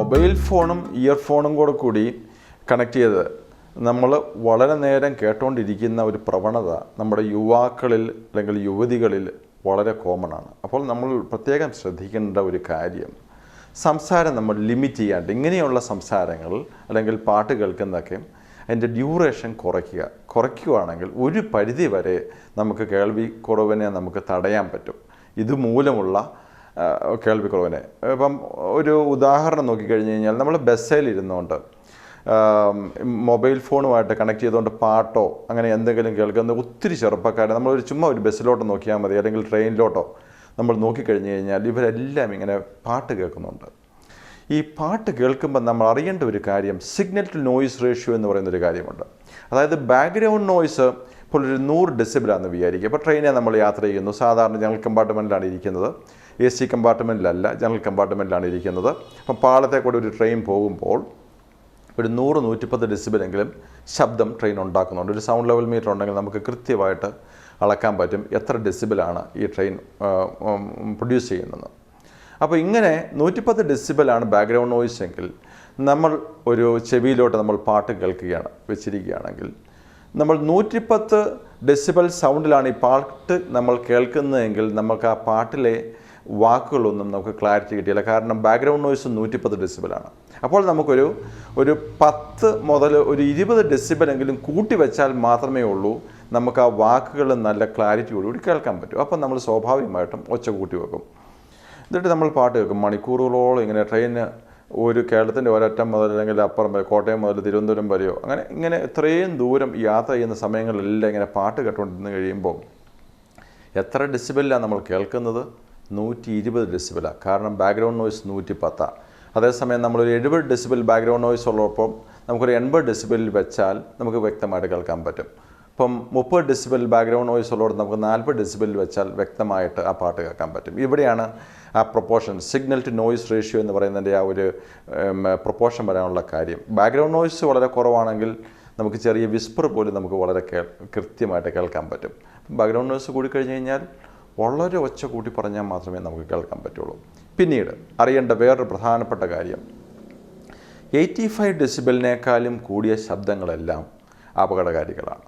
Mobile ഫോണും ഇയർഫോണും കൂടെ കൂടി കണക്ട് ചെയ്ത് നമ്മൾ വളരെ നേരം കേട്ടുകൊണ്ടിരിക്കുന്ന ഒരു പ്രവണത നമ്മുടെ യുവാക്കളിൽ അല്ലെങ്കിൽ യുവതികളിൽ വളരെ കോമൺ ആണ്. അപ്പോൾ നമ്മൾ പ്രത്യേകം ശ്രദ്ധിക്കേണ്ട ഒരു കാര്യം സംസാരം നമ്മൾ ലിമിറ്റ് ചെയ്യാണ്ട് ഇങ്ങനെയുള്ള സംസാരങ്ങൾ അല്ലെങ്കിൽ പാട്ട് കേൾക്കുന്നതൊക്കെ അതിന്റെ ഡ്യൂറേഷൻ കുറയ്ക്കുക. കുറയ്ക്കുകയാണെങ്കിൽ ഒരു പരിധി വരെ നമുക്ക് കേൾവി കുറവിനെ നമുക്ക് തടയാൻ പറ്റും. ഇതുമൂലമുള്ള കേൾവിക്കുറവിനെ ഇപ്പം ഒരു ഉദാഹരണം നോക്കിക്കഴിഞ്ഞ് കഴിഞ്ഞാൽ നമ്മൾ ബസ്സിൽ ഇരുന്നുകൊണ്ട് മൊബൈൽ ഫോണുമായിട്ട് കണക്ട് ചെയ്തുകൊണ്ട് പാട്ടോ അങ്ങനെ എന്തെങ്കിലും കേൾക്കുന്ന ഒത്തിരി ചെറുപ്പക്കാർ നമ്മളൊരു ചുമ്മാ ഒരു ബസ്സിലോട്ട് നോക്കിയാൽ മതി അല്ലെങ്കിൽ ട്രെയിനിലോട്ടോ നമ്മൾ നോക്കിക്കഴിഞ്ഞ് കഴിഞ്ഞാൽ ഇവരെല്ലാം ഇങ്ങനെ പാട്ട് കേൾക്കുന്നുണ്ട്. ഈ പാട്ട് കേൾക്കുമ്പോൾ നമ്മൾ അറിയേണ്ട ഒരു കാര്യം സിഗ്നൽ ടു നോയിസ് റേഷ്യോ എന്ന് പറയുന്ന ഒരു കാര്യമുണ്ട്. അതായത് ബാക്ക്ഗ്രൗണ്ട് നോയിസ് ഇപ്പോൾ ഒരു നൂറ് ഡെസിബിളാണെന്ന് വിചാരിക്കുക. ഇപ്പോൾ ട്രെയിനിൽ നമ്മൾ യാത്ര ചെയ്യുന്നു സാധാരണ ജനറൽ കമ്പാർട്ട്മെന്റിലാണ് ഇരിക്കുന്നത്. എ സി കമ്പാർട്ട്മെന്റിലല്ല ജനറൽ കമ്പാർട്ട്മെന്റിലാണ് ഇരിക്കുന്നത്. അപ്പം പാളത്തെ കൂടെ ഒരു ട്രെയിൻ പോകുമ്പോൾ ഒരു നൂറ് നൂറ്റിപ്പത്ത് ഡെസിബിലെങ്കിലും ശബ്ദം ട്രെയിൻ ഉണ്ടാക്കുന്നുണ്ട്. ഒരു സൗണ്ട് ലെവൽ മീറ്റർ ഉണ്ടെങ്കിൽ നമുക്ക് കൃത്യമായിട്ട് അളക്കാൻ പറ്റും എത്ര ഡെസിബിലാണ് ഈ ട്രെയിൻ പ്രൊഡ്യൂസ് ചെയ്യുന്നത്. അപ്പോൾ ഇങ്ങനെ നൂറ്റിപ്പത്ത് ഡെസിബലാണ് ബാക്ക്ഗ്രൗണ്ട് നോയ്സ് എങ്കിൽ നമ്മൾ ഒരു ചെവിയിലോട്ട് നമ്മൾ പാട്ട് കേൾക്കുകയാണ് വെച്ചിരിക്കുകയാണെങ്കിൽ നമ്മൾ നൂറ്റിപ്പത്ത് ഡെസിബൽ സൗണ്ടിലാണ് ഈ പാട്ട് നമ്മൾ കേൾക്കുന്നതെങ്കിൽ നമുക്ക് ആ പാട്ടിലെ വാക്കുകളൊന്നും നമുക്ക് ക്ലാരിറ്റി കിട്ടിയില്ല. കാരണം ബാക്ക്ഗ്രൗണ്ട് നോയ്സ് നൂറ്റിപ്പത്ത് ഡെസിബലാണ് അപ്പോൾ നമുക്കൊരു ഒരു പത്ത് മുതൽ ഒരു ഇരുപത് ഡെസിബലെങ്കിലും കൂട്ടി വെച്ചാൽ മാത്രമേ ഉള്ളൂ നമുക്ക് ആ വാക്കുകൾ നല്ല ക്ലാരിറ്റിയോടുകൂടി കേൾക്കാൻ പറ്റും. അപ്പം നമ്മൾ സ്വാഭാവികമായിട്ടും ഒച്ച കൂട്ടി വെക്കും. എന്നിട്ട് നമ്മൾ പാട്ട് കേൾക്കും. മണിക്കൂറുകളോളം ഇങ്ങനെ ട്രെയിന് ഒരു കേരളത്തിന്റെ ഒരറ്റം മുതൽ അല്ലെങ്കിൽ അപ്പുറം വരെ കോട്ടയം മുതൽ തിരുവനന്തപുരം വരെയോ അങ്ങനെ ഇങ്ങനെ ഇത്രയും ദൂരം യാത്ര ചെയ്യുന്ന സമയങ്ങളിലെല്ലാം ഇങ്ങനെ പാട്ട് കേട്ടുകൊണ്ടിരുന്ന് കഴിയുമ്പോൾ എത്ര ഡെസിബലിലാണ് നമ്മൾ കേൾക്കുന്നത്? നൂറ്റി ഇരുപത് ഡെസിബിലാണ് കാരണം ബാക്ക്ഗ്രൗണ്ട് നോയ്സ് നൂറ്റി പത്താണ് അതേസമയം നമ്മളൊരു എഴുപത് ഡെസിബിൾ ബാക്ക്ഗ്രൗണ്ട് നോയ്സ് ഉള്ളപ്പം നമുക്കൊരു എൺപത് ഡെസിബിളിൽ വെച്ചാൽ നമുക്ക് വ്യക്തമായിട്ട് കേൾക്കാൻ പറ്റും. ഇപ്പം മുപ്പത് ഡെസിബിൾ ബാക്ക്ഗ്രൗണ്ട് നോയ്സ് ഉള്ളവർ നമുക്ക് നാൽപ്പത് ഡെസിബിളിൽ വെച്ചാൽ വ്യക്തമായിട്ട് ആ പാട്ട് കേൾക്കാൻ പറ്റും. ഇവിടെയാണ് ആ proportion signal to noise ratio എന്ന് പറയുന്നതിന്റെ ആ ഒരു പ്രൊപ്പോഷൻ വരാനുള്ള കാര്യം. ബാക്ക്ഗ്രൗണ്ട് നോയ്സ് വളരെ കുറവാണെങ്കിൽ നമുക്ക് ചെറിയ വിസ്പർ പോലും നമുക്ക് വളരെ കൃത്യമായിട്ട് കേൾക്കാൻ പറ്റും. ബാക്ക്ഗ്രൗണ്ട് നോയ്സ് കൂടിക്കഴിഞ്ഞ് കഴിഞ്ഞാൽ വളരെ ഒച്ച കൂട്ടി പറഞ്ഞാൽ മാത്രമേ നമുക്ക് കേൾക്കാൻ പറ്റുള്ളൂ. പിന്നീട് അറിയേണ്ട വേറൊരു പ്രധാനപ്പെട്ട കാര്യം. എയ്റ്റി ഫൈവ് ഡെസിബലിനേക്കാളും കൂടിയ ശബ്ദങ്ങളെല്ലാം അപകടകാരികളാണ്.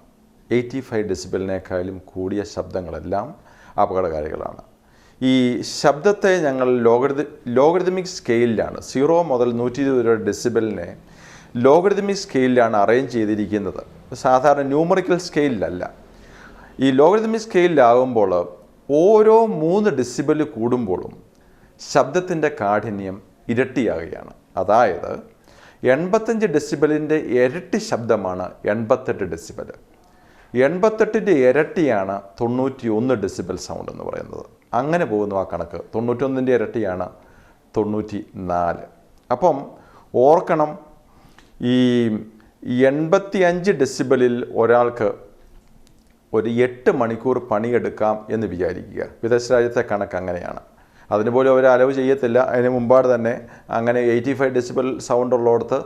എയ്റ്റി ഫൈവ് ഡെസിബലിനേക്കാളും കൂടിയ ശബ്ദങ്ങളെല്ലാം അപകടകാരികളാണ്. ഈ ശബ്ദത്തെ ഞങ്ങൾ ലോഗരിത ലോഗരിതമിക് സ്കെയിലിലാണ് സീറോ മുതൽ നൂറ്റി ഇരുപത് വരെ ഡെസിബലിനെ ലോഗരിതമിക് സ്കെയിലാണ് അറേഞ്ച് ചെയ്തിരിക്കുന്നത്. സാധാരണ ന്യൂമറിക്കൽ സ്കെയിലല്ല ഈ ലോഗരിതമിക് സ്കെയിലിലാകുമ്പോൾ ഓരോ മൂന്ന് ഡെസിബൽ കൂടുമ്പോഴും ശബ്ദത്തിന്റെ കാഠിന്യം ഇരട്ടിയാകുകയാണ്. അതായത് എൺപത്തഞ്ച് ഡെസിബലിന്റെ ഇരട്ടി ശബ്ദമാണ് എൺപത്തെട്ട് ഡെസിബൽ എൺപത്തെട്ടിന്റെ ഇരട്ടിയാണ് തൊണ്ണൂറ്റി ഒന്ന് ഡെസിബൽ സൗണ്ട് എന്ന് പറയുന്നത്. അങ്ങനെ പോകുന്നു ആ കണക്ക്. തൊണ്ണൂറ്റൊന്നിന്റെ ഇരട്ടിയാണ് തൊണ്ണൂറ്റി നാല് അപ്പം ഓർക്കണം ഈ എൺപത്തി അഞ്ച് ഡെസിബലിൽ ഒരാൾക്ക് ഒരു എട്ട് മണിക്കൂർ പണിയെടുക്കാം എന്ന് വിചാരിക്കുക. വിദേശ രാജ്യത്തെ കണക്ക് അങ്ങനെയാണ്. അതിനുപോലും അവർ അലവ് ചെയ്യത്തില്ല. അതിന് മുമ്പാട് തന്നെ അങ്ങനെ എയ്റ്റി ഫൈവ് ഡെസിബൽ സൗണ്ട് ഉള്ളിടത്ത്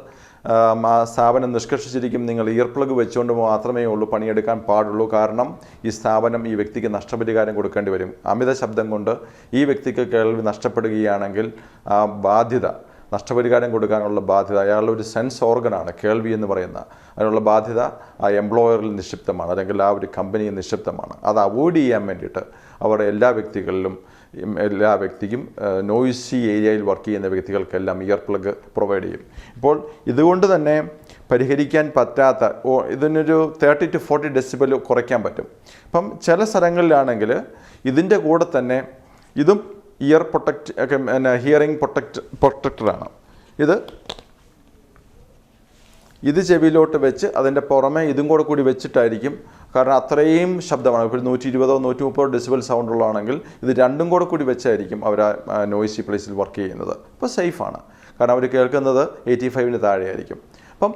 ആ സ്ഥാപനം നിഷ്കർഷിച്ചിരിക്കും. നിങ്ങൾ ഇയർപ്ലഗ് വെച്ചുകൊണ്ട് മാത്രമേ ഉള്ളൂ പണിയെടുക്കാൻ പാടുള്ളൂ. കാരണം ഈ സ്ഥാപനം ഈ വ്യക്തിക്ക് നഷ്ടപരിഹാരം കൊടുക്കേണ്ടി വരും. അമിത ശബ്ദം കൊണ്ട് ഈ വ്യക്തിക്ക് കേൾവി നഷ്ടപ്പെടുകയാണെങ്കിൽ ആ ബാധ്യത നഷ്ടപരിഹാരം കൊടുക്കാനുള്ള ബാധ്യത അയാളുടെ ഒരു സെൻസ് ഓർഗനാണ് കേൾവി എന്ന് പറയുന്ന. അതിനുള്ള ബാധ്യത ആ എംപ്ലോയറിൽ നിക്ഷിപ്തമാണ് അല്ലെങ്കിൽ ആ ഒരു കമ്പനിയിൽ നിക്ഷിപ്തമാണ്. അത് അവോയ്ഡ് ചെയ്യാൻ വേണ്ടിയിട്ട് അവരുടെ എല്ലാ വ്യക്തികളിലും എല്ലാ വ്യക്തിക്കും നോയിസി ഏരിയയിൽ വർക്ക് ചെയ്യുന്ന വ്യക്തികൾക്കെല്ലാം ഇയർ പ്ലഗ് പ്രൊവൈഡ് ചെയ്യും. ഇപ്പോൾ ഇതുകൊണ്ട് തന്നെ പരിഹരിക്കാൻ പറ്റാത്ത ഇതിനൊരു തേർട്ടി ടു ഫോർട്ടി ഡെസിബൽ കുറയ്ക്കാൻ പറ്റും. അപ്പം ചില സ്ഥലങ്ങളിലാണെങ്കിൽ ഇതിന്റെ കൂടെ തന്നെ ഇതും ഇയർ പ്രൊട്ടക്റ്റ് പിന്നെ ഹിയറിംഗ് പ്രൊട്ടക്റ്റ് പ്രൊട്ടക്ടറാണ് ഇത് ഇത് ചെവിയിലോട്ട് വെച്ച് അതിന്റെ പുറമെ ഇതും കൂടെ കൂടി വെച്ചിട്ടായിരിക്കും. കാരണം അത്രയും ശബ്ദമാണ്. ഇപ്പോൾ നൂറ്റി ഇരുപതോ നൂറ്റി മുപ്പതോ ഡെസിബൽ സൗണ്ട് ഉള്ളതാണെങ്കിൽ ഇത് രണ്ടും കൂടെ കൂടി വെച്ചായിരിക്കും അവർ ആ നോയ്സി പ്ലേസിൽ വർക്ക് ചെയ്യുന്നത്. അപ്പോൾ സേഫാണ് കാരണം അവർ കേൾക്കുന്നത് എയ്റ്റി ഫൈവിന് താഴെയായിരിക്കും. അപ്പം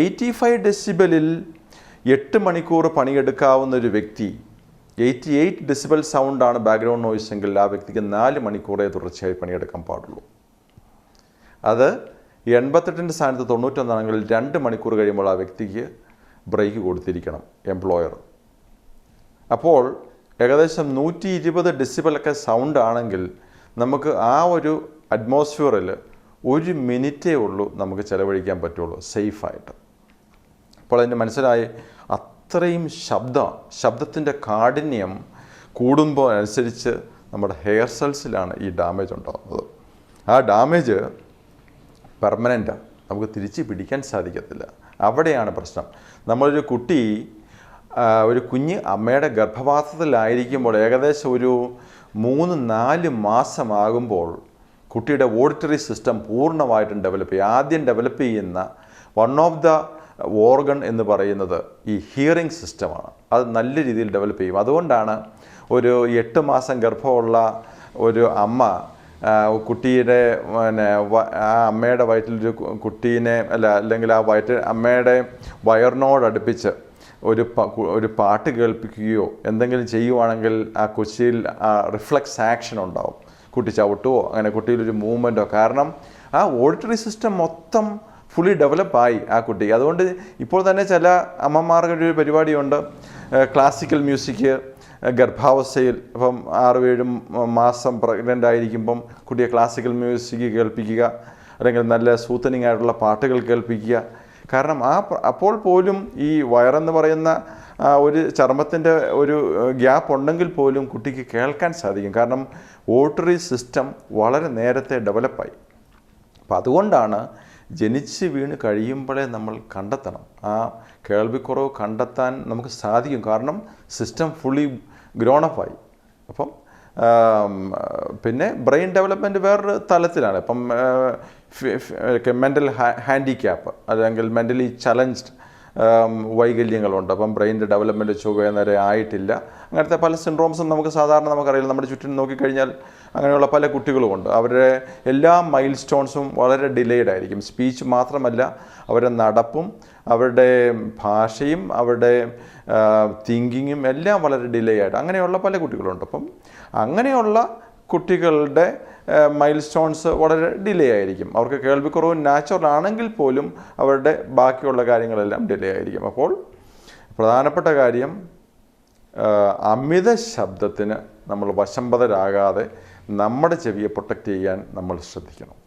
എയ്റ്റി ഫൈവ് ഡെസിബലിൽ എട്ട് മണിക്കൂർ പണിയെടുക്കാവുന്ന ഒരു വ്യക്തി എയ്റ്റി എയ്റ്റ് ഡെസിബൽ സൗണ്ടാണ് ബാക്ക്ഗ്രൗണ്ട് നോയ്സ് എങ്കിൽ ആ വ്യക്തിക്ക് നാല് മണിക്കൂറേ തുടർച്ചയായി പണിയെടുക്കാൻ പാടുള്ളൂ. അത് എൺപത്തെട്ടിന്റെ സ്ഥാനത്ത് തൊണ്ണൂറ്റൊന്നാണെങ്കിൽ രണ്ട് മണിക്കൂർ കഴിയുമ്പോൾ ആ വ്യക്തിക്ക് ബ്രേക്ക് കൊടുത്തിരിക്കണം എംപ്ലോയർ. അപ്പോൾ ഏകദേശം നൂറ്റി ഇരുപത് ഡെസിബലൊക്കെ സൗണ്ട് ആണെങ്കിൽ നമുക്ക് ആ ഒരു അറ്റ്മോസ്ഫിയറിൽ ഒരു മിനിറ്റേ ഉള്ളൂ നമുക്ക് ചിലവഴിക്കാൻ പറ്റുള്ളൂ സേഫായിട്ട്. അപ്പോൾ അതിന് മനസ്സിലായി അത്രയും ശബ്ദ ശബ്ദത്തിന്റെ കാഠിന്യം കൂടുമ്പോൾ അനുസരിച്ച് നമ്മുടെ ഹെയർ സെൽസിലാണ് ഈ ഡാമേജ് ഉണ്ടാകുന്നത് ആ ഡാമേജ് പെർമനന്റാണ് നമുക്ക് തിരിച്ച് പിടിക്കാൻ സാധിക്കത്തില്ല. അവിടെയാണ് പ്രശ്നം. നമ്മളൊരു കുട്ടി ഒരു കുഞ്ഞ് അമ്മയുടെ ഗർഭപാത്രത്തിലായിരിക്കുമ്പോൾ ഏകദേശം ഒരു മൂന്ന് നാല് മാസമാകുമ്പോൾ കുട്ടിയുടെ ഓഡിറ്ററി സിസ്റ്റം പൂർണമായിട്ടും ഡെവലപ്പ് ചെയ്യും. ആദ്യം ഡെവലപ്പ് ചെയ്യുന്ന വൺ ഓഫ് ദ ഓർഗൺ എന്ന് പറയുന്നത് ഈ ഹിയറിംഗ് സിസ്റ്റമാണ്. അത് നല്ല രീതിയിൽ ഡെവലപ്പ് ചെയ്യും. അതുകൊണ്ടാണ് ഒരു എട്ട് മാസം ഗർഭമുള്ള ഒരു അമ്മ കുട്ടിയുടെ പിന്നെ ആ അമ്മയുടെ വയറ്റിലൊരു കുട്ടീനെ അല്ല അല്ലെങ്കിൽ ആ വയറ്റ അമ്മയുടെ വയറിനോടടുപ്പിച്ച് ഒരു ഒരു പാട്ട് കേൾപ്പിക്കുകയോ എന്തെങ്കിലും ചെയ്യുവാണെങ്കിൽ ആ കൊച്ചിയിൽ റിഫ്ലക്സ് ആക്ഷൻ ഉണ്ടാവും. കുട്ടി ചവിട്ടുവോ അങ്ങനെ കുട്ടിയിലൊരു മൂവ്മെന്റോ കാരണം ആ ഓഡിറ്ററി സിസ്റ്റം മൊത്തം ഫുള്ളി ഡെവലപ്പായി ആ കുട്ടി. അതുകൊണ്ട് ഇപ്പോൾ തന്നെ ചില അമ്മമാർക്ക് ഒരു പരിപാടിയുണ്ട് ക്ലാസിക്കൽ മ്യൂസിക് ഗർഭാവസ്ഥയിൽ ഇപ്പം ആറ് ഏഴും മാസം പ്രഗ്നന്റ് ആയിരിക്കുമ്പം കുട്ടിയെ ക്ലാസിക്കൽ മ്യൂസിക് കേൾപ്പിക്കുക അല്ലെങ്കിൽ നല്ല സൂത്തനിങ് ആയിട്ടുള്ള പാട്ടുകൾ കേൾപ്പിക്കുക. കാരണം ആ അപ്പോൾ പോലും ഈ വയറെന്ന് പറയുന്ന ഒരു ചർമ്മത്തിന്റെ ഒരു ഗ്യാപ്പ് ഉണ്ടെങ്കിൽ പോലും കുട്ടിക്ക് കേൾക്കാൻ സാധിക്കും. കാരണം ഓട്ടറി സിസ്റ്റം വളരെ നേരത്തെ ഡെവലപ്പായി അപ്പം അതുകൊണ്ടാണ് ജനിച്ച് വീണ് കഴിയുമ്പോഴേ നമ്മൾ കണ്ടെത്തണം. ആ കേൾവിക്കുറവ് കണ്ടെത്താൻ നമുക്ക് സാധിക്കും. കാരണം സിസ്റ്റം ഫുള്ളി ഗ്രോണപ്പായി അപ്പം പിന്നെ ബ്രെയിൻ ഡെവലപ്മെന്റ് വേറൊരു തലത്തിലാണ്. ഇപ്പം മെന്റൽ ഹാൻഡിക്യാപ്പ് അല്ലെങ്കിൽ മെന്റലി ചലഞ്ച്ഡ് വൈകല്യങ്ങളുണ്ട്. അപ്പം ബ്രെയിന്റെ ഡെവലപ്മെന്റ് ചുവ നേരെ ആയിട്ടില്ല. അങ്ങനത്തെ പല സിൻഡ്രോംസും നമുക്ക് സാധാരണ നമുക്കറിയില്ല. നമ്മുടെ ചുറ്റും നോക്കിക്കഴിഞ്ഞാൽ അങ്ങനെയുള്ള പല കുട്ടികളുമുണ്ട്. അവരുടെ എല്ലാ മൈൽ സ്റ്റോൺസും വളരെ ഡിലേഡ് ആയിരിക്കും. സ്പീച്ച് മാത്രമല്ല അവരുടെ നടപ്പും അവരുടെ ഭാഷയും അവരുടെ തിങ്കിങ്ങും എല്ലാം വളരെ ഡിലേ ആയിട്ട് അങ്ങനെയുള്ള പല കുട്ടികളുണ്ട്. അപ്പം അങ്ങനെയുള്ള കുട്ടികളുടെ മൈൽ സ്റ്റോൺസ് വളരെ ഡിലേ ആയിരിക്കും. അവർക്ക് കേൾവിക്കുറവ് നാച്ചുറൽ ആണെങ്കിൽ പോലും അവരുടെ ബാക്കിയുള്ള കാര്യങ്ങളെല്ലാം ഡിലേ ആയിരിക്കും. അപ്പോൾ പ്രധാനപ്പെട്ട കാര്യം അമിത ശബ്ദത്തിന് നമ്മൾ വശംബദരാകാതെ നമ്മുടെ ചെവിയെ പ്രൊട്ടക്റ്റ് ചെയ്യാൻ നമ്മൾ ശ്രദ്ധിക്കണം.